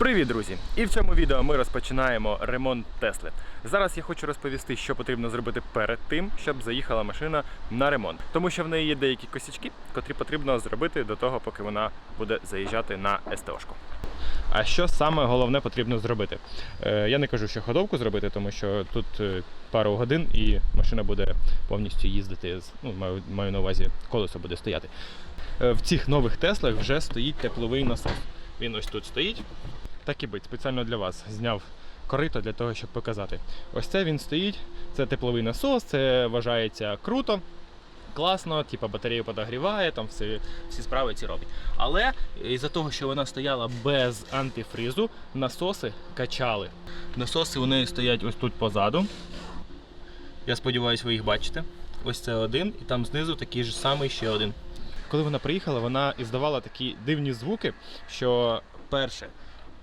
Привіт, друзі! І в цьому відео ми розпочинаємо ремонт Тесли. Зараз я хочу розповісти, що потрібно зробити перед тим, щоб заїхала машина на ремонт. Тому що в неї є деякі косячки, котрі потрібно зробити до того, поки вона буде заїжджати на СТОшку. А що саме головне потрібно зробити? Е, я не кажу, що ходовку зробити, тому що тут е, пару годин і машина буде повністю їздити. Ну, маю, маю на увазі, колесо буде стояти. Е, в цих нових Теслах вже стоїть тепловий насос. Він ось тут стоїть. Так і бить, спеціально для вас зняв корито для того, щоб показати. Ось це він стоїть, це тепловий насос, це вважається круто. Класно, типу батарею подогріває, там всі, всі справи ці робить. Але із-за того, що вона стояла без антифризу, насоси качали. Насоси у неї стоять ось тут позаду. Я сподіваюся, ви їх бачите. Ось це один, і там знизу такий же самий ще один. Коли вона приїхала, вона іздавала такі дивні звуки, що перше,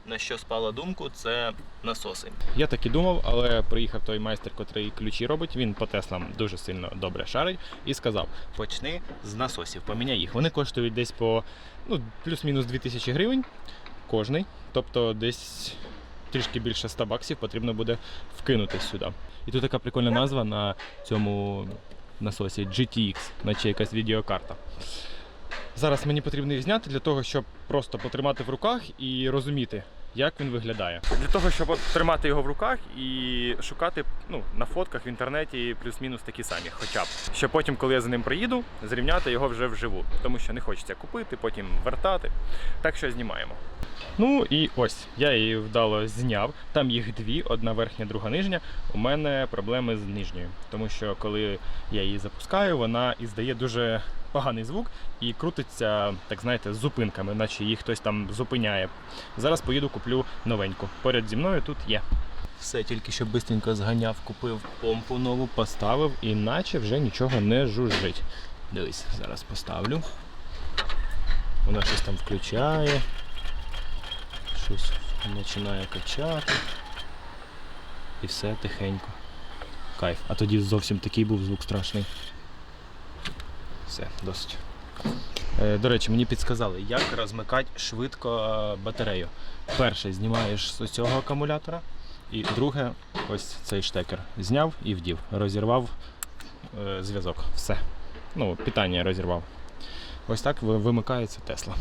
на що спала думку, це насоси. Я так і думав, але приїхав той майстер, котрий ключі робить. Він по Теслам дуже сильно добре шарить і сказав: почни з насосів, поміняй їх. Вони коштують десь по ну, плюс-мінус 2000 гривень кожний. Тобто десь трішки більше 100 баксів потрібно буде вкинути сюди. І тут така прикольна назва на цьому насосі GTX, наче якась відеокарта. Зараз мені потрібно їх зняти для того, щоб просто потримати в руках і розуміти, як він виглядає. Для того, щоб от тримати його в руках і шукати ну, на фотках в інтернеті плюс-мінус такі самі, хоча б. Щоб потім, коли я за ним приїду, зрівняти його вже вживу. Тому що не хочеться купити, потім вертати. Так що знімаємо. Ну і ось, я її вдало зняв. Там їх дві, одна верхня, друга нижня. У мене проблеми з нижньою, тому що коли я її запускаю, вона іздає дуже поганий звук і крутиться, так знаєте, з зупинками, наче її хтось там зупиняє. Зараз поїду, куплю новеньку. Поряд зі мною тут є. Все, тільки що бистренько зганяв, купив помпу нову, поставив, і наче вже нічого не жужжить. Дивись, зараз поставлю. Вона щось там включає щось починає качати. І все тихенько. Кайф. А тоді зовсім такий був звук страшний. Все, досить. Е, До речі, мені підсказали, як розмикати швидко е, батарею. Перше знімаєш з цього акумулятора, і друге, ось цей штекер. Зняв і вдів. Розірвав е, зв'язок. Все. Ну, питання розірвав. Ось так вимикається Тесла.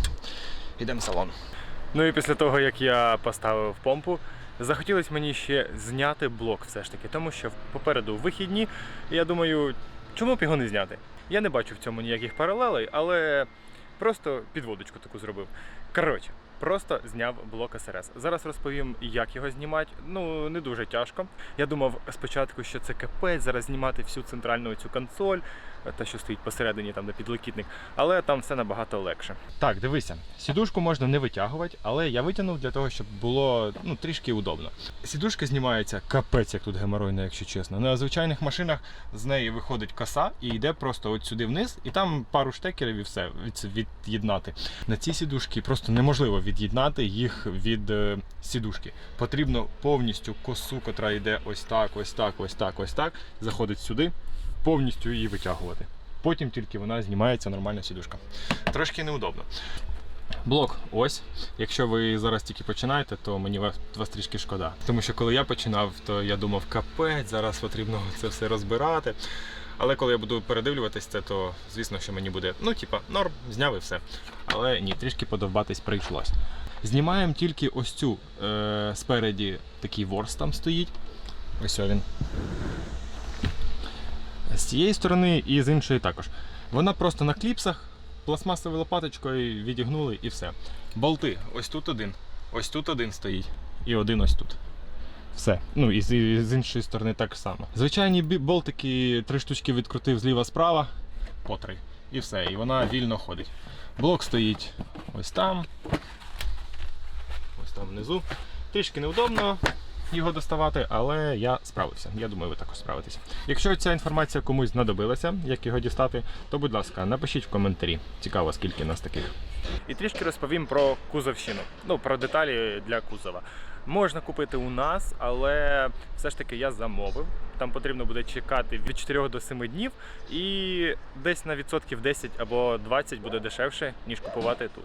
Йдемо в салон. Ну і після того, як я поставив помпу, захотілося мені ще зняти блок все ж таки, тому що попереду вихідні, і я думаю, чому б його не зняти? Я не бачу в цьому ніяких паралелей, але просто підводочку таку зробив. Коротше, просто зняв блок СРС. Зараз розповім, як його знімати. Ну, не дуже тяжко. Я думав спочатку, що це капець, зараз знімати всю центральну цю консоль, та що стоїть посередині, там де підлокітник, але там все набагато легше. Так, дивися, сідушку можна не витягувати, але я витягнув для того, щоб було ну, трішки удобно. Сідушка знімається капець, як тут геморойно, якщо чесно. На звичайних машинах з неї виходить коса і йде просто от сюди вниз, і там пару штекерів і все від, від'єднати. На цій сідушці просто неможливо від'єднати їх від е, сідушки. Потрібно повністю косу, котра йде ось так, ось так, ось так, ось так, заходить сюди, повністю її витягувати. Потім тільки вона знімається нормальна сідушка. Трошки неудобно. Блок ось. Якщо ви зараз тільки починаєте, то мені вас, вас трішки шкода. Тому що коли я починав, то я думав, капець, зараз потрібно це все розбирати. Але коли я буду передивлюватись це, то звісно, що мені буде, ну, типа, норм, зняв і все. Але ні, трішки подовбатись прийшлось. Знімаємо тільки ось цю е, спереді такий ворс там стоїть. Ось він. З цієї сторони і з іншої також. Вона просто на кліпсах, пластмасовою лопаточкою відігнули і все. Болти, ось тут один, ось тут один стоїть, і один ось тут. Все. Ну і з, і з іншої сторони так само. Звичайні болтики, три штучки відкрутив зліва-справа, по три. І все. І вона вільно ходить. Блок стоїть ось там. Ось там внизу. Трішки неудобно його доставати, але я справився. Я думаю, ви також справитеся. Якщо ця інформація комусь знадобилася, як його дістати, то будь ласка, напишіть в коментарі. Цікаво, скільки нас таких. І трішки розповім про кузовщину. Ну, про деталі для кузова. Можна купити у нас, але все ж таки я замовив. Там потрібно буде чекати від 4 до 7 днів, і десь на відсотків 10 або 20 буде дешевше, ніж купувати тут.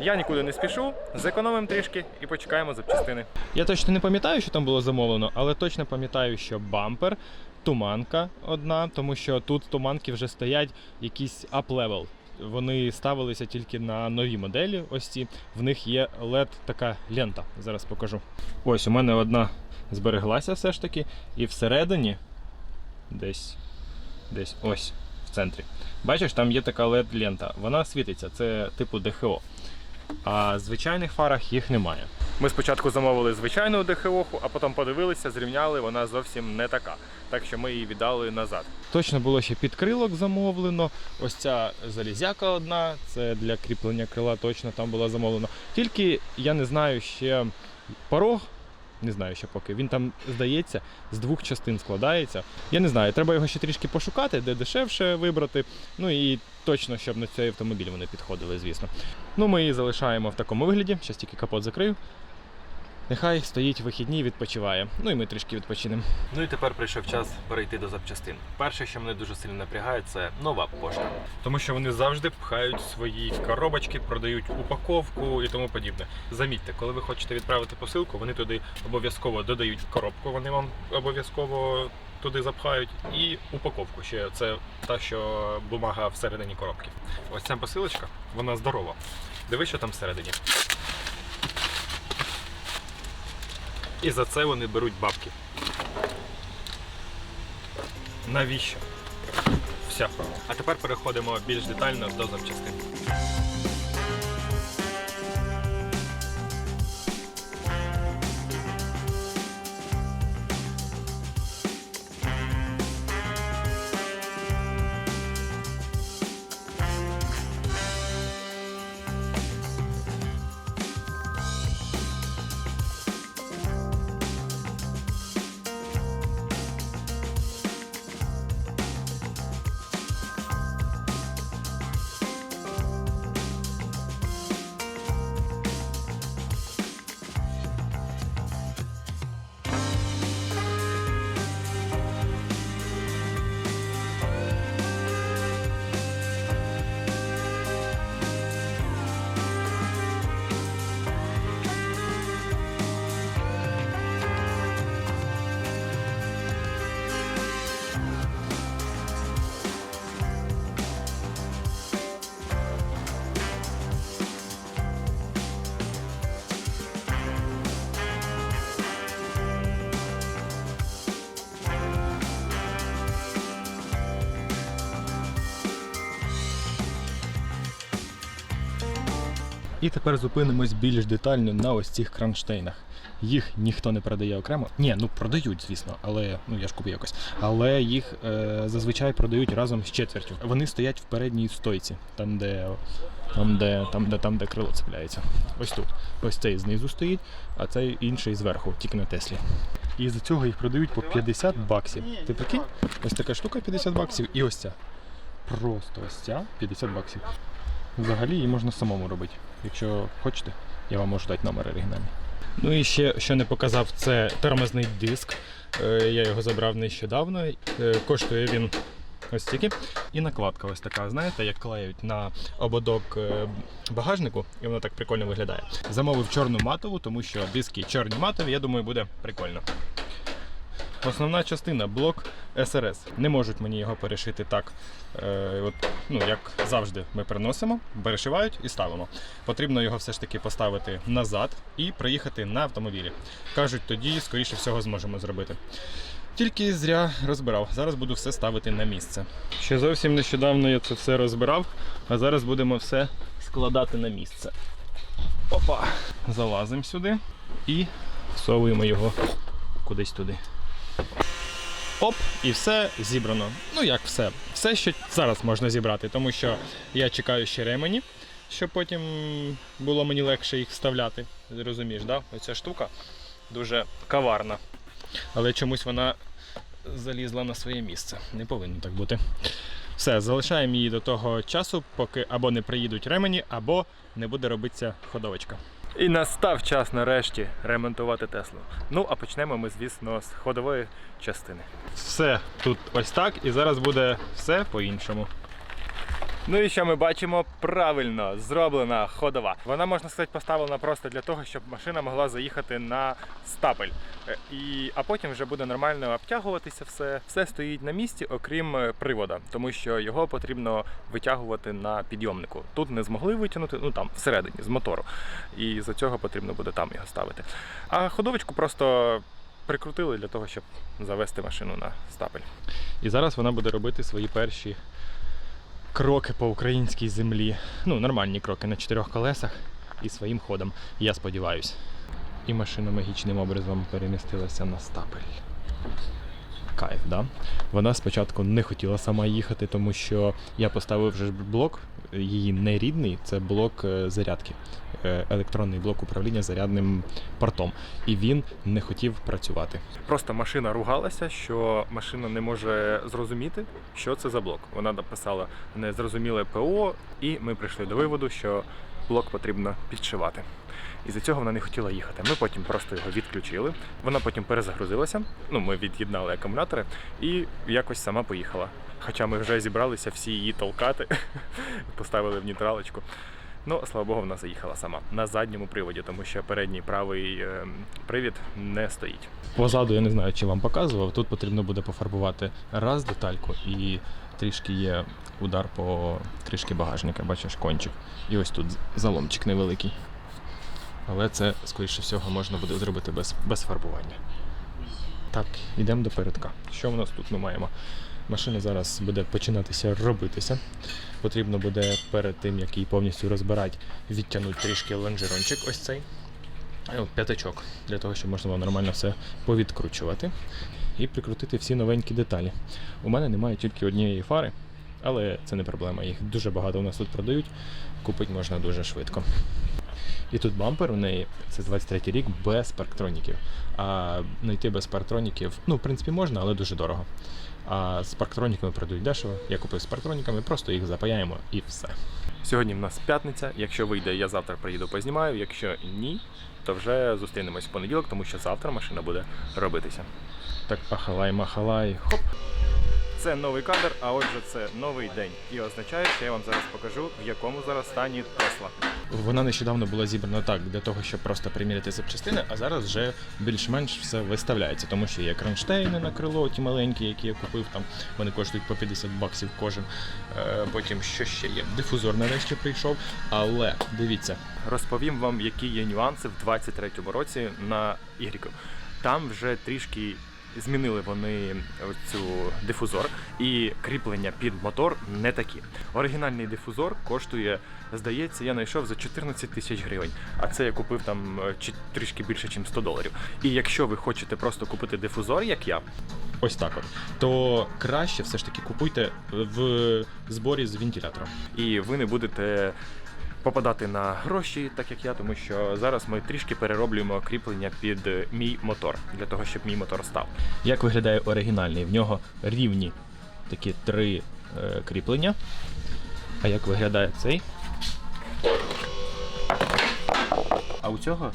Я нікуди не спішу, зекономимо трішки і почекаємо запчастини. Я точно не пам'ятаю, що там було замовлено, але точно пам'ятаю, що бампер, туманка одна, тому що тут туманки вже стоять якийсь up-level. Вони ставилися тільки на нові моделі. Ось ці. В них є LED така лента. Зараз покажу. Ось у мене одна збереглася все ж таки, і всередині десь, десь ось в центрі. Бачиш, там є така LED лента. Вона світиться, це типу ДХО. А в звичайних фарах їх немає. Ми спочатку замовили звичайну ДХО, а потім подивилися, зрівняли, вона зовсім не така. Так що ми її віддали назад. Точно було ще підкрилок замовлено. Ось ця залізяка одна, це для кріплення крила, точно там була замовлена. Тільки я не знаю ще порог. Не знаю ще поки. Він там, здається, з двох частин складається. Я не знаю, треба його ще трішки пошукати, де дешевше вибрати. Ну і точно, щоб на цей автомобіль вони підходили, звісно. Ну, ми її залишаємо в такому вигляді. Зараз тільки капот закрию. Нехай стоїть вихідні відпочиває. Ну і ми трішки відпочинемо. Ну і тепер прийшов час перейти до запчастин. Перше, що мене дуже сильно напрягає, це нова пошта. Тому що вони завжди пхають свої коробочки, продають упаковку і тому подібне. Замітьте, коли ви хочете відправити посилку, вони туди обов'язково додають коробку, вони вам обов'язково туди запхають, і упаковку. Ще це та, що бумага всередині коробки. Ось ця посилочка, вона здорова. Диви, що там всередині. І за це вони беруть бабки. Навіщо? Все. А тепер переходимо більш детально до запчастин. І тепер зупинимось більш детально на ось цих кронштейнах. Їх ніхто не продає окремо. Ні, ну продають, звісно, але ну я ж купив якось. Але їх е, зазвичай продають разом з четвертю. Вони стоять в передній стойці, там, де там, де, там, де, там, де крило цепляється. Ось тут. Ось цей знизу стоїть, а цей інший зверху, тільки на Теслі. І за цього їх продають по 50 баксів. Ти прикинь? Ось така штука 50 баксів і ось ця. Просто ось ця 50 баксів. Взагалі її можна самому робити. Якщо хочете, я вам можу дати номер оригінальний. Ну і ще, що не показав, це тормозний диск. Е, Я його забрав нещодавно. Е, Коштує він ось стільки. І накладка ось така, знаєте, як клеють на ободок е, багажнику, і воно так прикольно виглядає. Замовив чорну матову, тому що диски чорні матові, я думаю, буде прикольно. Основна частина блок СРС. Не можуть мені його перешити так, е, от, ну, як завжди ми приносимо, перешивають і ставимо. Потрібно його все ж таки поставити назад і приїхати на автомобілі. Кажуть, тоді, скоріше всього, зможемо зробити. Тільки зря розбирав. Зараз буду все ставити на місце. Ще зовсім нещодавно я це все розбирав, а зараз будемо все складати на місце. Опа! Залазимо сюди і всовуємо його кудись туди. Оп, і все зібрано. Ну як все? Все, що зараз можна зібрати, тому що я чекаю ще ремені, щоб потім було мені легше їх вставляти. Розумієш, да? Оця штука дуже каварна. Але чомусь вона залізла на своє місце. Не повинно так бути. Все, залишаємо її до того часу, поки або не приїдуть ремені, або не буде робитися ходовочка. І настав час нарешті ремонтувати Теслу. Ну, а почнемо ми, звісно, з ходової частини. Все тут ось так, і зараз буде все по-іншому. Ну і що ми бачимо? Правильно зроблена ходова. Вона, можна сказати, поставлена просто для того, щоб машина могла заїхати на стапель. Е, а потім вже буде нормально обтягуватися все. Все стоїть на місці, окрім е, привода, тому що його потрібно витягувати на підйомнику. Тут не змогли витягнути, ну там всередині з мотору. І за цього потрібно буде там його ставити. А ходовочку просто прикрутили для того, щоб завести машину на стапель. І зараз вона буде робити свої перші кроки по українській землі. Ну, нормальні кроки на чотирьох колесах і своїм ходом, я сподіваюся. І машина магічним образом перемістилася на стапель. Кайф, да? Вона спочатку не хотіла сама їхати, тому що я поставив вже блок, її не рідний, це блок е, зарядки, е, електронний блок управління зарядним портом. І він не хотів працювати. Просто машина ругалася, що машина не може зрозуміти, що це за блок. Вона написала незрозуміле ПО, і ми прийшли до виводу, що блок потрібно підшивати. І за цього вона не хотіла їхати. Ми потім просто його відключили. Вона потім перезагрузилася. Ну, ми від'єднали акумулятори і якось сама поїхала. Хоча ми вже зібралися всі її толкати, поставили в нейтралочку. Ну, слава Богу, вона заїхала сама на задньому приводі, тому що передній правий е, привід не стоїть. Позаду я не знаю, чи вам показував. Тут потрібно буде пофарбувати раз детальку і трішки є удар по кришки багажника. Бачиш кончик. І ось тут заломчик невеликий. Але це, скоріше всього, можна буде зробити без, без фарбування. Так, йдемо до передка. Що в нас тут ми маємо? Машина зараз буде починатися робитися. Потрібно буде перед тим, як її повністю розбирати, відтягнути трішки лонжерончик ось цей. Е, П'ятачок, для того, щоб можна було нормально все повідкручувати і прикрутити всі новенькі деталі. У мене немає тільки однієї фари, але це не проблема. Їх дуже багато у нас тут продають. Купити можна дуже швидко. І тут бампер у неї це 23 рік без парктроніків. А знайти без парктроніків, ну, в принципі, можна, але дуже дорого. А з парктроніками продають дешево. Я купив з парктроніками, просто їх запаяємо і все. Сьогодні в нас п'ятниця. Якщо вийде, я завтра приїду познімаю. Якщо ні, то вже зустрінемось в понеділок, тому що завтра машина буде робитися. Так, ахалай, махалай, хоп. Це новий кадр, а отже, це новий день. І означає, що я вам зараз покажу, в якому зараз стані Тесла. Вона нещодавно була зібрана так для того, щоб просто приміряти запчастини, а зараз вже більш-менш все виставляється, тому що є кронштейни на крило, ті маленькі, які я купив. Там вони коштують по 50 баксів кожен. Е, потім що ще є? Дифузор нарешті прийшов. Але дивіться, розповім вам, які є нюанси в 23-му році на Y. Там вже трішки Змінили вони цю дифузор і кріплення під мотор не такі. Оригінальний дифузор коштує, здається, я знайшов за 14 тисяч гривень. А це я купив там е, трішки більше, ніж 100 доларів. І якщо ви хочете просто купити дифузор, як я, ось так от, то краще все ж таки купуйте в зборі з вентилятором. І ви не будете попадати на гроші, так як я, тому що зараз ми трішки перероблюємо кріплення під мій мотор для того, щоб мій мотор став. Як виглядає оригінальний? В нього рівні такі три е, кріплення. А як виглядає цей? А у цього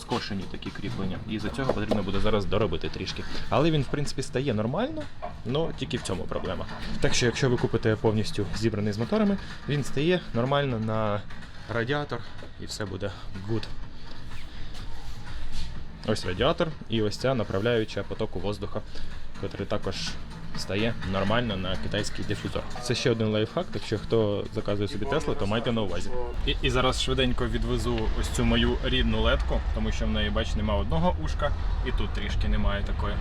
скошені такі кріплення. І за цього потрібно буде зараз доробити трішки. Але він, в принципі, стає нормально, але тільки в цьому проблема. Так що, якщо ви купите повністю зібраний з моторами, він стає нормально на радіатор і все буде good. Ось радіатор і ось ця направляюча потоку воздуха, який також стає нормально на китайський дифузор. Це ще один лайфхак, так що хто заказує собі Теслу, то майте на увазі. І, і зараз швиденько відвезу ось цю мою рідну ледку, тому що в неї, бач, нема одного ушка, і тут трішки немає такої.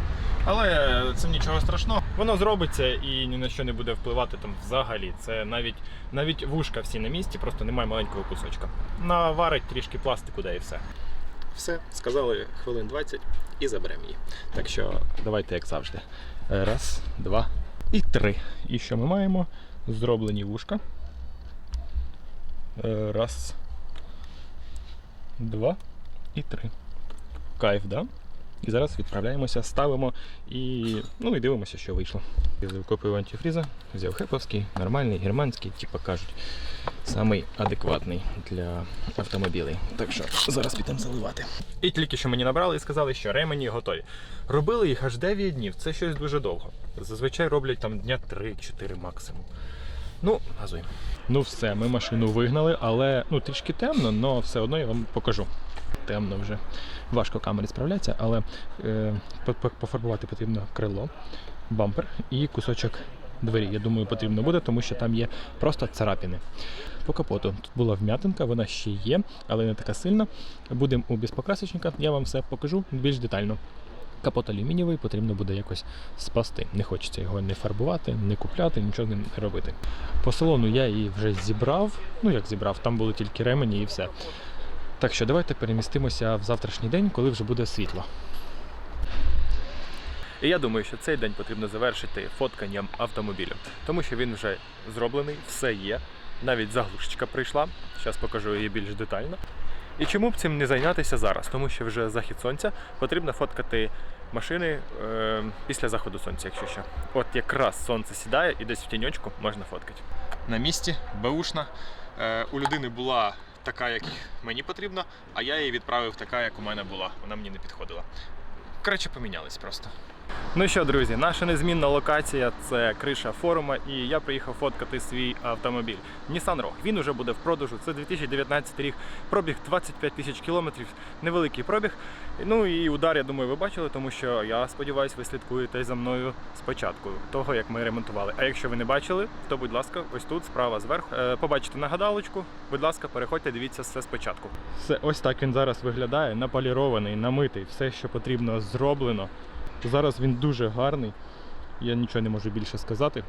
Але це нічого страшного. Воно зробиться і ні на що не буде впливати там взагалі. Це навіть навіть вушка всі на місці, просто немає маленького кусочка. Наварить трішки пластику, да і все. Все, сказали хвилин 20 і заберемо її. Так що давайте, як завжди. Раз, два і три. І що ми маємо? Зроблені вушка. Е, Раз, два і три. Кайф, да? І зараз відправляємося, ставимо і, ну, і дивимося, що вийшло. Купив антифріза, взяв хеповський, нормальний, германський, типу кажуть, самий адекватний для автомобілей. Так що зараз підемо заливати. І тільки що мені набрали і сказали, що ремені готові. Робили їх аж 9 днів, це щось дуже довго. Зазвичай роблять там дня 3-4 максимум. Ну, газуємо. Ну все, ми машину вигнали, але ну трішки темно, але все одно я вам покажу. Темно вже. Важко камері справляться, але е, по- по- пофарбувати потрібно крило, бампер і кусочок двері. Я думаю, потрібно буде, тому що там є просто царапини. По капоту тут була вм'ятинка, вона ще є, але не така сильна. Будемо у безпокрасочника, я вам все покажу більш детально. Капот алюмінієвий потрібно буде якось спасти. Не хочеться його не фарбувати, не купляти, нічого з ним не робити. По салону я її вже зібрав. Ну як зібрав, там були тільки ремені і все. Так що давайте перемістимося в завтрашній день, коли вже буде світло. І я думаю, що цей день потрібно завершити фотканням автомобілю, тому що він вже зроблений, все є. Навіть заглушечка прийшла. Зараз покажу її більш детально. І чому б цим не зайнятися зараз? Тому що вже захід сонця потрібно фоткати машини е, після заходу сонця, якщо що. От якраз сонце сідає і десь в тіньочку можна фоткати. На місці, беушна. Е, у людини була така, як мені потрібна, а я її відправив така, як у мене була. Вона мені не підходила. Коротше, помінялись просто. Ну що, друзі, наша незмінна локація це криша форума, і я приїхав фоткати свій автомобіль. Nissan Rogue. Він уже буде в продажу. Це 2019 рік. Пробіг 25 тисяч кілометрів, невеликий пробіг. Ну і удар, я думаю, ви бачили, тому що я сподіваюся, ви слідкуєте за мною спочатку того, як ми ремонтували. А якщо ви не бачили, то будь ласка, ось тут, справа зверху. Е, Побачите нагадалочку. Будь ласка, переходьте, дивіться все спочатку. Все, ось так він зараз виглядає, наполірований, намитий, все, що потрібно, зроблено. Зараз він дуже гарний. Я нічого не можу більше сказати.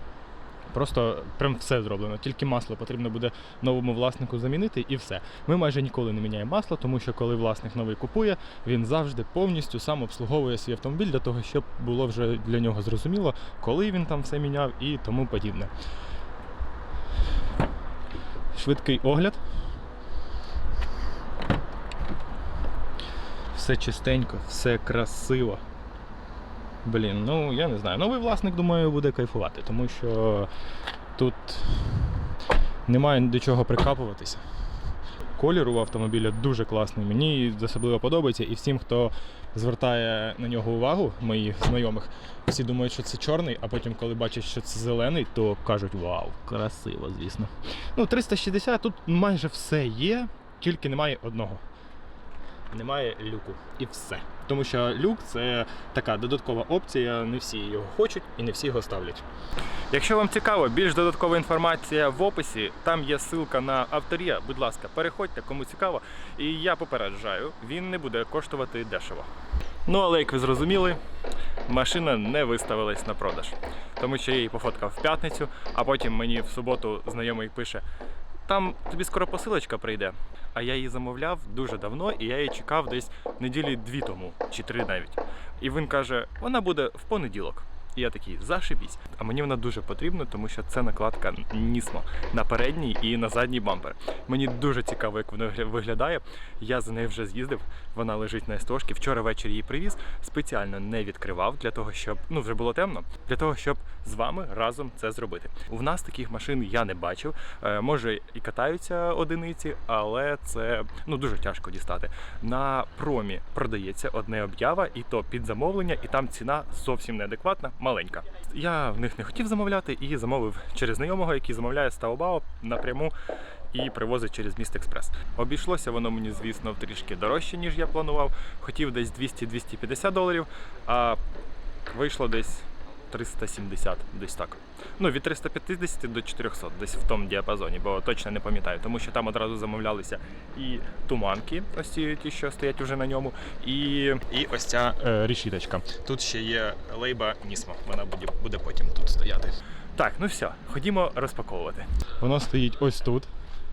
Просто прям все зроблено. Тільки масло потрібно буде новому власнику замінити і все. Ми майже ніколи не міняємо масло, тому що коли власник новий купує, він завжди повністю сам обслуговує свій автомобіль для того, щоб було вже для нього зрозуміло, коли він там все міняв і тому подібне. Швидкий огляд. Все чистенько, все красиво. Блін, ну я не знаю. Новий власник, думаю, буде кайфувати, тому що тут немає до чого прикапуватися. Колір у автомобіля дуже класний. Мені особливо подобається. І всім, хто звертає на нього увагу, моїх знайомих, всі думають, що це чорний, а потім, коли бачать, що це зелений, то кажуть вау, красиво, звісно. Ну, 360 тут майже все є, тільки немає одного немає люку. І все. Тому що люк це така додаткова опція, не всі його хочуть і не всі його ставлять. Якщо вам цікаво, більш додаткова інформація в описі, там є ссылка на авторія. Будь ласка, переходьте, кому цікаво. І я попереджаю, він не буде коштувати дешево. Ну, але як ви зрозуміли, машина не виставилась на продаж. Тому що я її пофоткав в п'ятницю, а потім мені в суботу знайомий пише: там тобі скоро посилочка прийде. А я її замовляв дуже давно, і я її чекав десь неділі дві тому, чи три навіть. І він каже, вона буде в понеділок. І я такий, зашибісь. А мені вона дуже потрібна, тому що це накладка Нісмо на передній і на задній бампер. Мені дуже цікаво, як вона гля- виглядає. Я за нею вже з'їздив. Вона лежить на СТОшці. Вчора ввечері її привіз. Спеціально не відкривав для того, щоб ну вже було темно, для того, щоб з вами разом це зробити. У нас таких машин я не бачив. Е, може і катаються одиниці, але це ну дуже тяжко дістати. На промі продається одне об'ява, і то під замовлення, і там ціна зовсім неадекватна, маленька. Я в них не хотів замовляти і замовив через знайомого, який замовляє з напряму і привозить через міст Експрес. Обійшлося воно мені, звісно, трішки дорожче, ніж я планував. Хотів десь 200-250 доларів, а вийшло десь 370, десь так. Ну, від 350 до 400, десь в тому діапазоні, бо точно не пам'ятаю, тому що там одразу замовлялися і туманки, ось ці ті, що стоять уже на ньому, і, і ось ця е, рішіточка. Тут ще є лейба Нісмо, вона буде, буде потім тут стояти. Так, ну все, ходімо розпаковувати. Воно стоїть ось тут.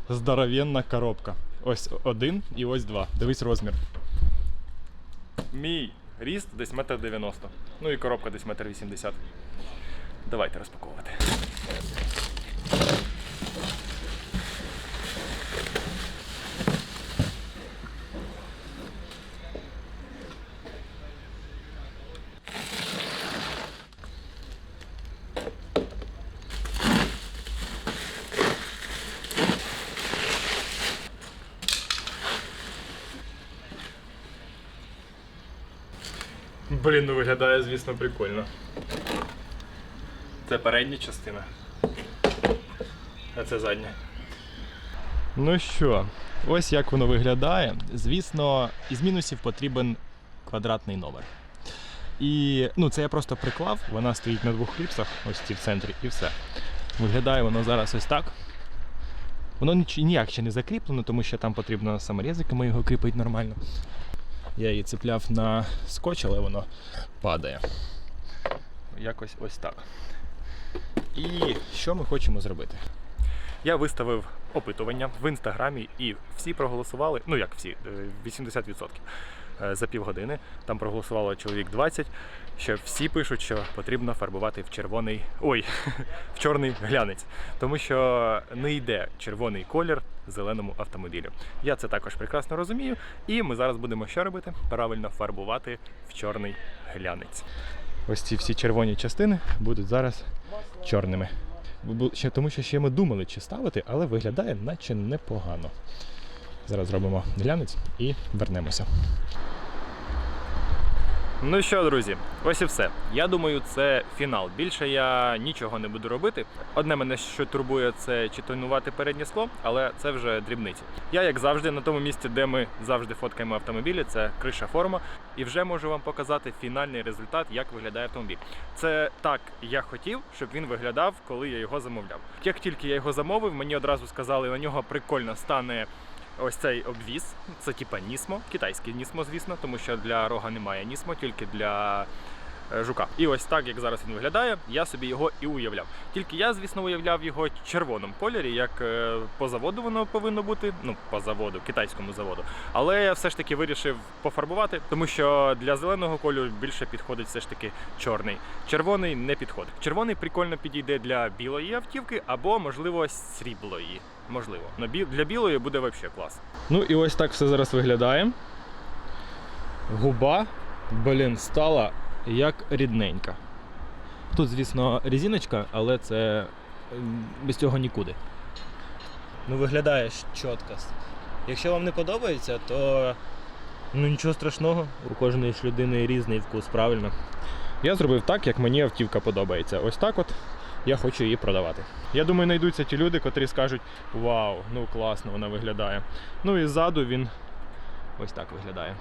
Здоровенна коробка. Ось один і ось два. Дивись розмір. Мій ріст десь метр дев'яносто. Ну і коробка десь метр вісімдесят. Давайте розпаковувати. Блін, ну виглядає, звісно, прикольно. Це передня частина. А це задня. Ну що, ось як воно виглядає. Звісно, із мінусів потрібен квадратний номер. І ну, це я просто приклав, вона стоїть на двох кліпсах, ось ці в центрі, і все. Виглядає воно зараз ось так. Воно ніяк ще не закріплено, тому що там потрібно саморізиками його кріпити нормально. Я її цепляв на скотч, але воно падає. Якось ось так. І що ми хочемо зробити? Я виставив опитування в інстаграмі і всі проголосували. Ну як всі, е, 80% е, за півгодини. Там проголосувало чоловік 20, що всі пишуть, що потрібно фарбувати в червоний. Ой, в чорний глянець. Тому що не йде червоний колір зеленому автомобілю. Я це також прекрасно розумію. І ми зараз будемо що робити? Правильно фарбувати в чорний глянець. Ось ці всі червоні частини будуть зараз чорними. Тому що ще ми думали, чи ставити, але виглядає наче непогано. Зараз зробимо глянець і вернемося. Ну що, друзі, ось і все. Я думаю, це фінал. Більше я нічого не буду робити. Одне мене що турбує, це чи тонувати переднє скло, але це вже дрібниці. Я, як завжди, на тому місці, де ми завжди фоткаємо автомобілі, це криша форма, і вже можу вам показати фінальний результат, як виглядає автомобіль. Це так я хотів, щоб він виглядав, коли я його замовляв. Як тільки я його замовив, мені одразу сказали, на нього прикольно стане ось цей обвіз. Це типа Нісмо, китайський Нісмо, звісно, тому що для рога немає Нісмо, тільки для жука. І ось так, як зараз він виглядає, я собі його і уявляв. Тільки я, звісно, уявляв його червоному кольорі, як е, по заводу воно повинно бути. Ну, по заводу, китайському заводу. Але я все ж таки вирішив пофарбувати, тому що для зеленого кольору більше підходить все ж таки чорний. Червоний не підходить. Червоний прикольно підійде для білої автівки або, можливо, сріблої. Можливо. Но для білої буде взагалі клас. Ну і ось так все зараз виглядає. Губа, блін, стала як рідненька. Тут, звісно, резиночка, але це без цього нікуди. Ну виглядає чітко. Якщо вам не подобається, то ну нічого страшного. У кожної ж людини різний вкус, правильно? Я зробив так, як мені автівка подобається. Ось так от я хочу її продавати. Я думаю, знайдуться ті люди, котрі скажуть: Вау, ну класно вона виглядає. Ну і ззаду він ось так виглядає.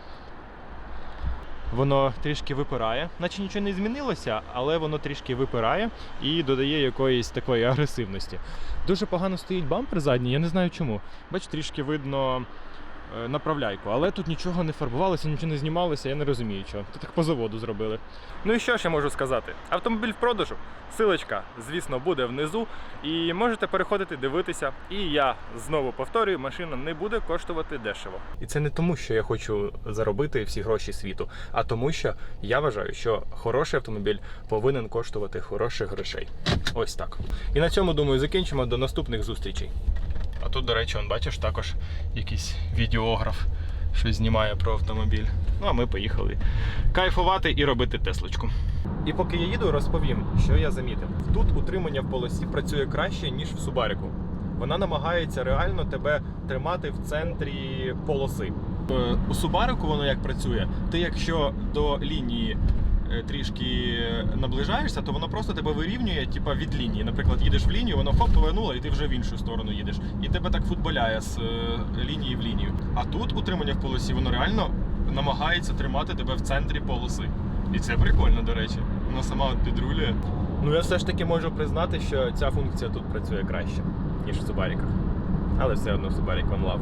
Воно трішки випирає, наче нічого не змінилося, але воно трішки випирає і додає якоїсь такої агресивності. Дуже погано стоїть бампер задній, я не знаю чому. Бач, трішки видно направляйку, але тут нічого не фарбувалося, нічого не знімалося, я не розумію чого. Тут так по заводу зробили. Ну і що ж я можу сказати? Автомобіль в продажу. Силочка, звісно, буде внизу. І можете переходити дивитися. І я знову повторюю, машина не буде коштувати дешево. І це не тому, що я хочу заробити всі гроші світу, а тому, що я вважаю, що хороший автомобіль повинен коштувати хороших грошей. Ось так. І на цьому думаю, закінчимо до наступних зустрічей. А тут, до речі, он, бачиш, також якийсь відеограф щось знімає про автомобіль. Ну а ми поїхали кайфувати і робити Теслочку. І поки я їду, розповім, що я замітив. Тут утримання в полосі працює краще, ніж в Субарику. Вона намагається реально тебе тримати в центрі полоси. Е, У Субарику воно як працює? Ти якщо до лінії трішки наближаєшся, то воно просто тебе вирівнює, типа від лінії. Наприклад, їдеш в лінію, воно хоп повернуло, і ти вже в іншу сторону їдеш. І тебе так футболяє з е, лінії в лінію. А тут утримання в полосі, воно реально намагається тримати тебе в центрі полоси. І це прикольно, до речі. Воно сама підрулює. Ну я все ж таки можу признати, що ця функція тут працює краще, ніж в Субаріках. Але все одно Subaru One Love.